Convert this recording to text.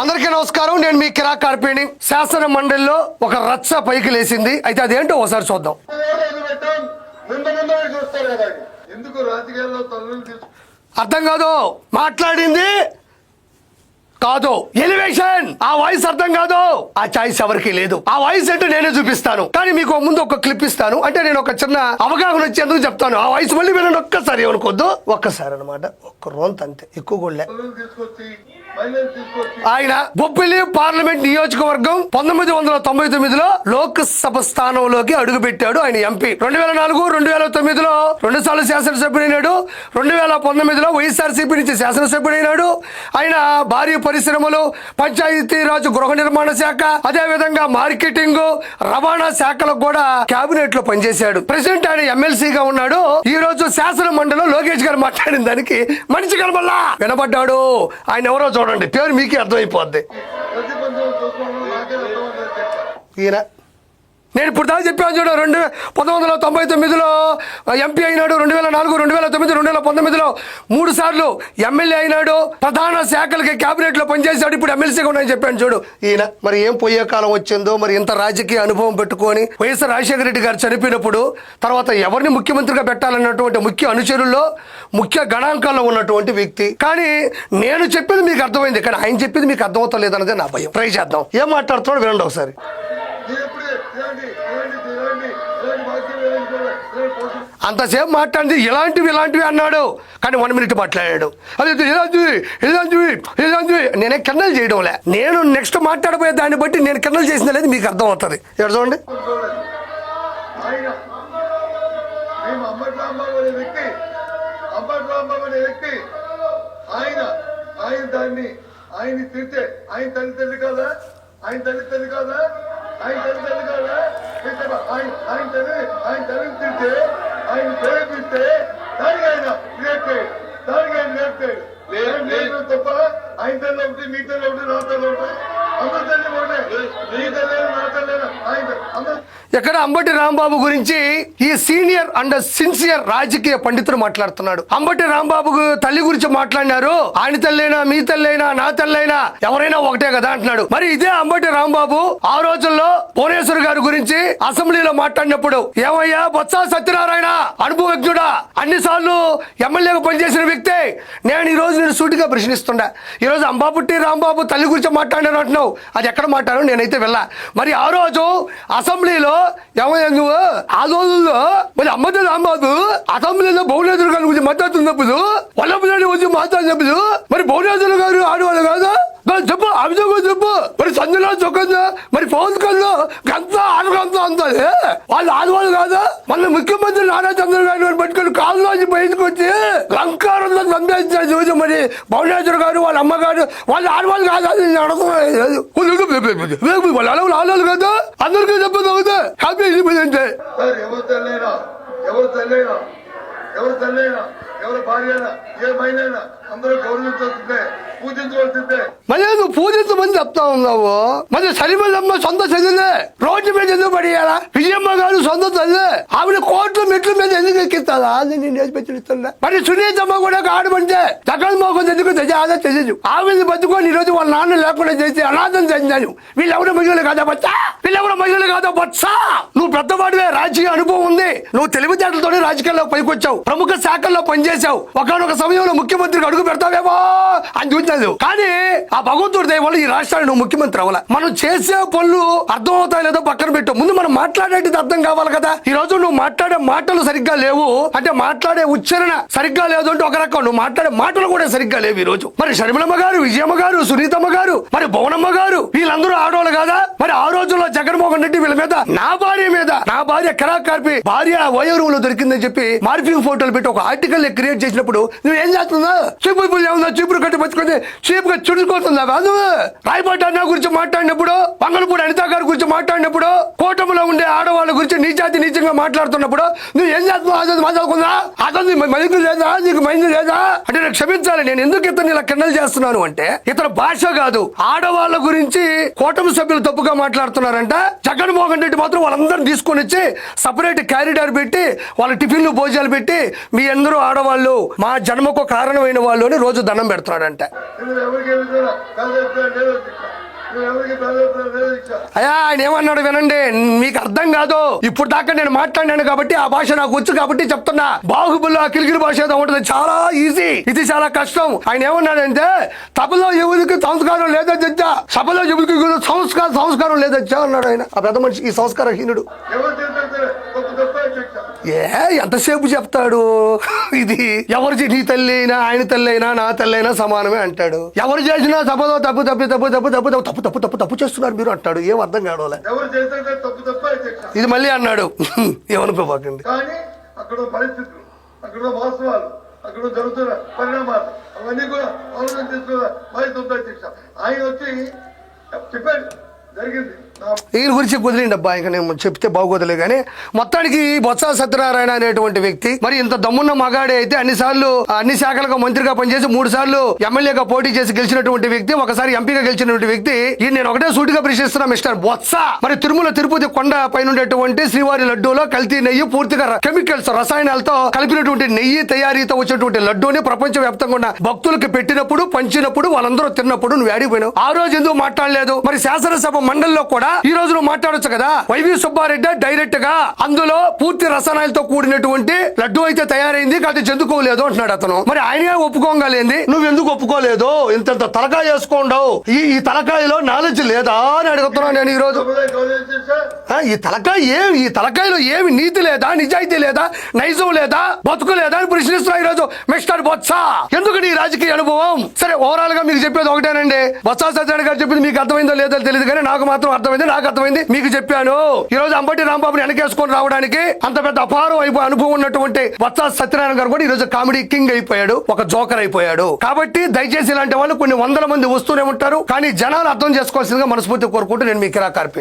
అందరికీ నమస్కారం. నేను మీ కిరాక్ కార్పేణి శాసన మండలిలో ఒక రచ్చ పైకి లేసింది అయితే అదేంటో ఒకసారి చూద్దాం. అర్థం కాదు? మాట్లాడింది? కాదు? ఎలివేషన్! ఆ వాయిస్ అర్థం కాదు? ఆ చాయిస్ ఎవరికి లేదు. ఆ వాయిస్ అంటే నేనే చూపిస్తాను. కానీ మీకు ముందు ఒక క్లిప్ ఇస్తాను. అంటే నేను ఒక చిన్న అవగాహన వచ్చేందుకు చెప్తాను. ఆ వాయిస్ మళ్ళీ వినండి. ఒక్కసారి అనుకోద్దు ఒక్కసారి అనమాట ఒక్క రోంత అంతే ఎక్కువ కూడా ఆయన బొప్పిలి పార్లమెంట్ నియోజకవర్గం పంతొమ్మిది వందల తొంభై తొమ్మిదిలో లోక్సభ స్థానంలోకి అడుగు పెట్టాడు ఆయన ఎంపీ. రెండు వేల నాలుగు రెండు వేల తొమ్మిదిలో రెండు సార్లు శాసనసభ్యుడైనాడు. రెండు వేల పంతొమ్మిదిలో వైఎస్ఆర్సీపీ నుంచి శాసనసభ్యుడైనాడు. ఆయన భారీ పరిశ్రమలు పంచాయతీరాజ్ గృహ నిర్మాణ శాఖ అదే విధంగా మార్కెటింగ్ రవాణా శాఖలకు కూడా కేబినెట్లో పనిచేశాడు. ప్రెసిడెంట్ ఆయన ఎమ్మెల్సీగా ఉన్నాడు. ఈ రోజు శాసన మండలిలో లోకేష్ గారు మాట్లాడిన దానికి మనిషి కనబల్లా వినబడ్డాడు. ఆయన ఎవరో చూడండి. పేరు మీకే అర్థమైపోద్ది. ఈయన నేను ఇప్పుడు దాకా చెప్పాను చూడు రెండు పంతొమ్మిది వందల తొంభై తొమ్మిదిలో ఎంపీ అయినాడు రెండు వేల నాలుగు రెండు వేల తొమ్మిది రెండు వేల పంతొమ్మిదిలో మూడు సార్లు ఎమ్మెల్యే అయినాడు ప్రధాన శాఖలకి కేబినెట్లో పనిచేశాడు ఇప్పుడు ఎమ్మెల్సీగా ఉన్నాయని చెప్పాను చూడు. ఈయన మరి ఏం పోయే కాలం వచ్చిందో మరి ఇంత రాజకీయ అనుభవం పెట్టుకొని వైఎస్ఆర్ రాజశేఖర రెడ్డి గారు చనిపోయినప్పుడు తర్వాత ఎవరిని ముఖ్యమంత్రిగా పెట్టాలన్నటువంటి ముఖ్య అనుచరుల్లో ముఖ్య గణాంకాల్లో ఉన్నటువంటి వ్యక్తి. కానీ నేను చెప్పేది మీకు అర్థమైంది కానీ ఆయన చెప్పేది మీకు అర్థమవుతలేదన్నదే నా భయం. ట్రై చేద్దాం. ఏం మాట్లాడుతున్నాడు వినండి ఒకసారి మీరు ఎప్పుడే ఇలాంటి ఇలాంటి ఇలాంటి ఇలాంటి వాక్యం ఇలాంటి కూడా ఇలాంటి పోటీ అంతసేపు మాట్లాడింది ఇలాంటివి ఇలాంటివి అన్నాడు కానీ వన్ మినిట్ మాట్లాడాడు అది ఇలాంటివి ఇలాంటివి ఇలాంటివి నేనే కిన్నలు చేయడంలే నేను నెక్స్ట్ మాట్లాడబోయే దాన్ని బట్టి నేను కిన్నలు చేసిన లేదు మీకు అర్థం అవుతుంది ఇక్కడ చూడండి ఆయన మేము అనే వ్యక్తి అనే వ్యక్తి ఆయన ఆయన దాన్ని ఆయన తిరితే ఆయన తల్లి తల్లి కాదా ఆయన తల్లి తల్లి కాదా ఆయన తల్లి తల్లి కాదా ఆయన ఆయన తల్లి ఆయన తల్లిని తింటే ఆయన ప్రేరేపిస్తే దానికి ఆయన రియాక్ట్ అయ్యాడు దానికి ఆయన రియాక్ట్ అయ్యాడు లేదు తప్ప ఆయన తల్లి ఒకటి మీ తల్లి ఒకటి నా తల్లి ఒకటి అందరి తల్లి ఒకటే మీ తల్లి నా తల్లి ఆయన అందరు ఎక్కడ అంబటి రాంబాబు గురించి ఈ సీనియర్ అండ్ సిన్సియర్ రాజకీయ పండితుడు మాట్లాడుతున్నాడు. అంబటి రాంబాబు తల్లి గురించి మాట్లాడినారు. ఆయన తల్లైనా మీ తల్లైనా నా తల్లైనా ఎవరైనా ఒకటే కదా అంటున్నాడు. మరి ఇదే అంబటి రాంబాబు ఆ రోజుల్లో భువనేశ్వర్ గారి గురించి అసెంబ్లీలో మాట్లాడినప్పుడు ఏమయ్యా బొత్స సత్యనారాయణ అనుభవజ్ఞుడా? అన్ని సార్లు ఎమ్మెల్యేగా పనిచేసిన వ్యక్తే. నేను ఈ రోజు నేను సూటిగా ప్రశ్నిస్తుండా. ఈ రోజు అంబాపుట్టి రాంబాబు తల్లి గురించి మాట్లాడాను అంటున్నావు. అది ఎక్కడ మాట్లాడాను నేనైతే వెళ్ళా. మరి ఆ రోజు అసెంబ్లీలో ఏమయ్యా నువ్వు ఆ రోజుల్లో మరి అమ్మతో రాంబాబు అసెంబ్లీలో భువనేశ్వర్ గారి గురించి మాట్లాడుతున్నప్పుడు వల్లభులని వచ్చి మాట్లాడినప్పుడు మరి భువనేశ్వర్ గారు ఆడవాళ్ళు కాదు చెప్పు అభిషేకం చెప్పు మరి సంజనా చొక్కందా మరి పవన్ కళ్యాణ్ గంత ఆడగంత అంతది వాళ్ళు ఆడవాళ్ళు కాదు మళ్ళీ ముఖ్యమంత్రి నారా చంద్రబాబు గారిని పట్టుకొని కాళ్ళలోంచి బయటకు వచ్చి లంకారంలో సంపాదించారు చూసి మరి భువనేశ్వర్ గారు వాళ్ళ అమ్మగారు వాళ్ళు ఆడవాళ్ళు కాదు అని నేను అడుగుతున్నాను అడవులు ఆడవాళ్ళు ఆడవాళ్ళు కదా అందరికీ చెప్పదు అవుతా హ్యాపీ ఇండిపెండెన్స్ డే ఎవరు తల్లైనా? ఎవరు తల్లైనా? ఎవరు తల్లైనా? ఎవరి భార్య ఏ మహిళైనా అందరూ గౌరవించాల్సిందే పూజించవలసిందే. మళ్ళీ నువ్వు పూజించమని చెప్తా ఉన్నావు. మరి సరిమల్లమ్మ సొంత చెల్లెలే. రోడ్డు మీద ఎందుకు పడియాలా? విజయమ్మ గారు సొంత తల్లి. ఆవిడ కోట్ల మెట్ల మీద ఎందుకు ఎక్కిస్తారా? అది నేను నేర్పి మరి సునీతమ్మ కూడా ఒక ఆడమంటే జగన్ మోహన్ ఎందుకు తెచ్చి తెలియదు ఆవిడ బతుకొని ఈరోజు రోజు వాళ్ళ నాన్న లేకుండా చేసి అనాథం చెందాను. వీళ్ళెవరు మహిళలు కాదా బచ్చా? వీళ్ళెవరు మహిళలు కాదా బచ్చా? నువ్వు పెద్దవాడివే రాజకీయ అనుభవం ఉంది. నువ్వు తెలివితేటలతోనే రాజకీయాల్లో పైకొచ్చావు. ప్రముఖ శాఖల్లో పనిచేశావు ఒకనొక సమయంలో ముఖ్యమంత్రికి అడుగు పెడతావేమో అని చూసాను కానీ ఆ భగవంతుడి దయ వల్ల ఈ రాష్ట్రాన్ని నువ్వు ముఖ్యమంత్రి అవ్వాలి? మనం చేసే పనులు అర్థం అవుతాయి లేదో పక్కన పెట్టు. ముందు మనం మాట్లాడేది అర్థం కావాలి కదా? ఈ రోజు నువ్వు మాట్లాడే మాటలు సరిగ్గా లేవు. అంటే మాట్లాడే ఉచ్చారణ సరిగ్గా లేదు అంటే ఒక రకం. నువ్వు మాట్లాడే మాటలు కూడా సరిగ్గా లేవు ఈ రోజు. మరి షర్మిలమ్మ గారు విజయమ్మ గారు సునీతమ్మ గారు మరి భువనమ్మ గారు వీళ్ళందరూ ఆడవాళ్ళు కాదా? మరి ఆ రోజుల్లో జగన్మోహన్ రెడ్డి వీళ్ళ మీద నా భార్య మీద నా భార్య కరాకార్పి భార్య వయోరూమ్ దొరికిందని చెప్పి మార్పింగ్ ఫోటోలు పెట్టి ఒక ఆర్టికల్ క్రియేట్ చేసినప్పుడు నువ్వు ఏం చేస్తున్నా చూపు పుల్లి ఏమన్నా చీపురు కట్టి పట్టుకొని చీపుగా గా నువ్వు రాయపాటి అన్న గురించి మాట్లాడినప్పుడు పంగలపూడి అనిత గారి గురించి మాట్లాడినప్పుడు కూటమిలో ఉండే ఆడవాళ్ళ గురించి నీచాతి నీచంగా మాట్లాడుతున్నప్పుడు నువ్వు ఏం చేస్తున్నావు? అదే మాట్లాడుకుందా అతను మైండ్ లేదా? నీకు మైండ్ లేదా? అంటే నేను క్షమించాలి నేను. ఎందుకు ఇతను ఇలా కిండలు చేస్తున్నాను అంటే ఇతను భాష కాదు. ఆడవాళ్ళ గురించి కూటమి సభ్యులు తప్పుగా మాట్లాడుతున్నారంట. జగన్మోహన్ రెడ్డి మాత్రం వాళ్ళందరిని తీసుకొని వచ్చి సపరేట్ క్యారిడార్ పెట్టి వాళ్ళ టిఫిన్లు భోజనాలు పెట్టి మీ అందరూ ఆడవాళ్ళు వాళ్ళు మా జన్మకు కారణమైన వాళ్ళు అని రోజు దండం పెడుతున్నాడంట. అయ్యా ఆయన ఏమన్నాడు వినండి మీకు అర్థం కాదు. ఇప్పుడు దాకా నేను మాట్లాడినాను కాబట్టి ఆ భాష నాకు వచ్చు కాబట్టి చెప్తున్నా. బాహుబలి ఆ కిరికిరి భాష ఏదో ఉంటుంది. చాలా ఈజీ ఇది చాలా కష్టం. ఆయన ఏమన్నాడంటే తపలో ఎవరికి సంస్కారం లేదచ్చా సభలో ఎవరికి సంస్కారం సంస్కారం లేదచ్చా అన్నాడు ఆయన. ఆ పెద్ద మనిషి ఈ సంస్కారహీనుడు. ఎవరు చేసినా సరే తప్పు తప్ప అధ్యక్ష ఏ ఎంతసేపు చెప్తాడు? ఇది ఎవరు నీ తల్లి అయినా ఆయన తల్లి అయినా నా తల్లి అయినా సమానమే అంటాడు. ఎవరు చేసినా తప్పుదో తప్పు తప్పు తప్పు తప్పు తప్పు తప్పు తప్పు తప్పు తప్పు తప్పు చేస్తున్నారు మీరు అంటాడు. ఏం అర్థం కావలే ఇది మళ్ళీ అన్నాడు. ఏమనుకోబాకండి కానీ అక్కడ ఉన్న పరిస్థితులు అక్కడ ఉన్న వాస్తవాలు అక్కడ జరుగుతున్న పరిణామాలు అవన్నీ కూడా ఆలోచన చేసుకున్న ఆయన వచ్చి చెప్పాడు. జరిగింది. వీరి గురించి కుదిరిండి అబ్బా ఇంకా నేను చెప్తే బాగోదులే కానీ మొత్తానికి బొత్స సత్యనారాయణ అనేటువంటి వ్యక్తి మరి ఇంత దమ్మున్న మగాడే అయితే అన్ని సార్లు అన్ని శాఖలకు మంత్రిగా పనిచేసి మూడు సార్లు ఎమ్మెల్యేగా పోటీ చేసి గెలిచినటువంటి వ్యక్తి ఒకసారి ఎంపీగా గెలిచినటువంటి వ్యక్తి ఈ నేను ఒకటే సూటిగా ప్రశ్నిస్తున్నా మిస్టర్ బొత్స. మరి తిరుమల తిరుపతి కొండ పైన ఉండేటువంటి శ్రీవారి లడ్డూలో కల్తీ నెయ్యి పూర్తిగా కెమికల్స్ రసాయనాలతో కలిపినటువంటి నెయ్యి తయారీతో వచ్చినటువంటి లడ్డూని ప్రపంచ వ్యాప్తంగా ఉన్న భక్తులకు పెట్టినప్పుడు పంచినప్పుడు వాళ్ళందరూ తిన్నప్పుడు నువ్వు ఆడిపోయినావు ఆ రోజు ఎందుకు మాట్లాడలేదు? మరి శాసనసభ మండలిలో కూడా ఈ రోజు నువ్వు మాట్లాడొచ్చు కదా? వైవి సుబ్బారెడ్డి డైరెక్ట్గా అందులో పూర్తి రసాయనాలతో కూడినటువంటి లడ్డు అయితే తయారైంది కాదు చెందుకోలేదు అంటున్నాడు అతను. మరి ఆయనే ఒప్పుకోగలేంది నువ్వు ఎందుకు ఒప్పుకోలేదు? ఇంత తలకాయ వేసుకోండవు. ఈ ఈ తలకాయలో నాలెడ్జ్ లేదా అని అడుగుతున్నాను నేను ఈ రోజు. ఈ తలకాయ ఏమి ఈ తలకాయలో ఏమి నీతి లేదా నిజాయితీ లేదా నైజం లేదా బతుకు లేదా అని ప్రశ్నిస్తున్నా ఈరోజు మిస్టర్ బొత్స. ఎందుకు నీ రాజకీయ అనుభవం? సరే ఓవరాల్గా మీకు చెప్పేది ఒకటేనండి. బొత్స సత్యనారాయణ గారు చెప్పింది మీకు అర్థమైందో లేదో తెలియదు కానీ నాకు మాత్రం అర్థమైంది. నాకు అర్థమైంది. మీకు చెప్పాను. ఈ రోజు అంబటి రాంబాబుని వెనకేసుకొని రావడానికి అంత పెద్ద అపారం అయిపో అనుభవం ఉన్నటువంటి వత్స సత్యనారాయణ గారు కూడా ఈ రోజు కామెడీ కింగ్ అయిపోయాడు. ఒక జోకర్ అయిపోయాడు. కాబట్టి దయచేసి ఇలాంటి వాళ్ళు కొన్ని వందల మంది వస్తూనే ఉంటారు. కానీ జనాలు అర్థం చేసుకోవాల్సిందిగా మనస్ఫూర్తి కోరుకుంటూ నేను మీ కిరా కార్పి